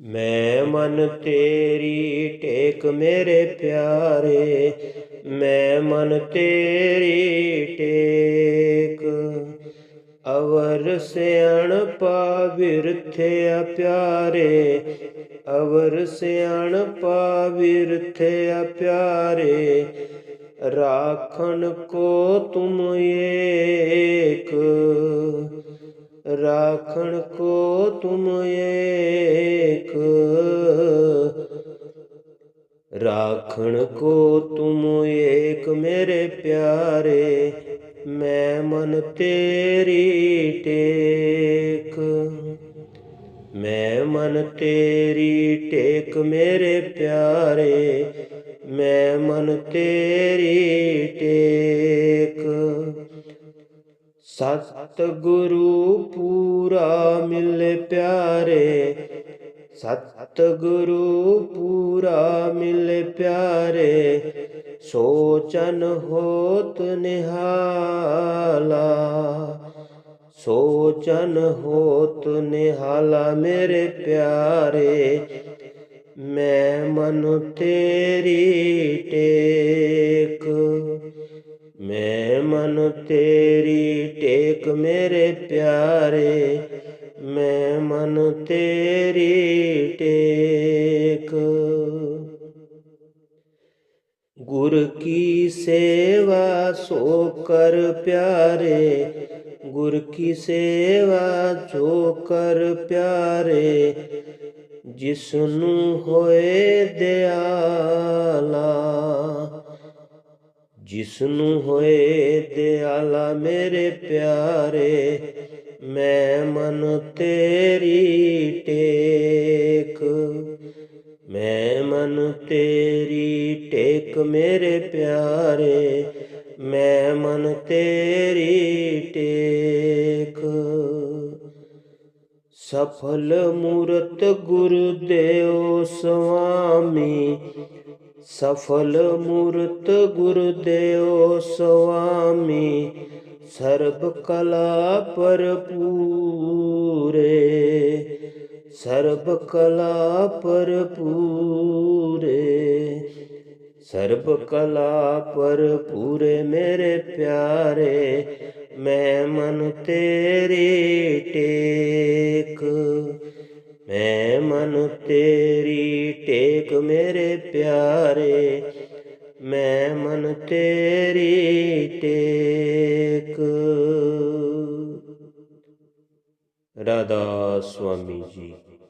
ਮੈਂ ਮਨ ਤੇਰੀ ਟੇਕ ਮੇਰੇ ਪਿਆਰੇ, ਮੈਂ ਮਨ ਤੇਰੀ ਟੇਕ। ਅਵਰ ਸਿਆਣ ਪਾ ਬਿਰਥਿਆ ਪਿਆਰੇ, ਅਵਰ ਸਿਆਣ ਪਾ ਬਿਰਥਿਆ ਪਿਆਰੇ, ਰਾਖਣ ਕੋ ਤੁਮ ਏਕ। ਰਾਖਣ ਕੋ ਤੁਮ ਏਕ। ਰਾਖਣ ਕੋ ਤੁਮ ਏਕ ਮੇਰੇ ਪਿਆਰੇ, ਮੈਂ ਮਨ ਤੇਰੀ ਟੇਕ। ਮੈਂ ਮਨ ਤੇਰੀ ਟੇਕ ਮੇਰੇ ਪਿਆਰੇ, ਮੈਂ ਮਨ ਤੇਰੀ ਟੇਕ। ਸਤ ਗੁਰੂ ਪੂਰਾ ਮਿਲੇ ਪਿਆਰੇ ਸਤ ਗੁਰੂ ਪੂਰਾ ਮਿਲੇ ਪਿਆਰੇ ਸੋਚਨ ਹੋਤ ਨਿਹਾਲਾ ਸੋਚਨ ਹੋਤ ਨਿਹਾਲਾ ਮੇਰੇ ਪਿਆਰੇ ਮੈਂ ਮਨ ਤੇਰੀ ਤੇਰੀ ਟੇਕ ਮੇਰੇ ਪਿਆਰੇ, ਮੈਂ ਮਨ ਤੇਰੀ ਟੇਕ। ਗੁਰ ਕੀ ਸੇਵਾ ਸੋ ਕਰ ਪਿਆਰੇ, ਗੁਰ ਕੀ ਸੇਵਾ ਜੋ ਕਰ ਪਿਆਰੇ ਜਿਸ ਨੂੰ ਹੋਏ ਦਿਆਲਾ। ਜਿਸ ਨੂੰ ਹੋਏ ਦਿਆਲਾ ਮੇਰੇ ਪਿਆਰੇ, ਮੈਂ ਮਨ ਤੇਰੀ ਟੇਕ। ਮੈਂ ਮਨ ਤੇਰੀ ਟੇਕ ਮੇਰੇ ਪਿਆਰੇ, ਮੈਂ ਮਨ ਤੇਰੀ ਟੇਕ। ਸਫਲ ਮੂਰਤ ਗੁਰਦੇਵ ਸੁਆਮੀ ਸਫਲ ਮੂਰਤ ਗੁਰਦੇਵ ਸੁਆਮੀ, ਸਰਬ ਕਲਾ ਭਰਪੂਰੇ। ਸਰਬ ਕਲਾ ਭਰਪੂਰੇ। ਸਰਬ ਕਲਾ ਭਰਪੂਰੇ ਮੇਰੇ ਪਿਆਰੇ, ਮੈਂ ਮਨ ਤੇਰੀ ਟੇਕ। ਮੈਂ ਮਨ ਤੇਰੀ ਟੇਕ ਮੇਰੇ ਪਿਆਰੇ ਮੈਂ ਮਨ ਤੇਰੀ ਟੇਕ। ਰਾਧਾ ਸੁਆਮੀ ਜੀ।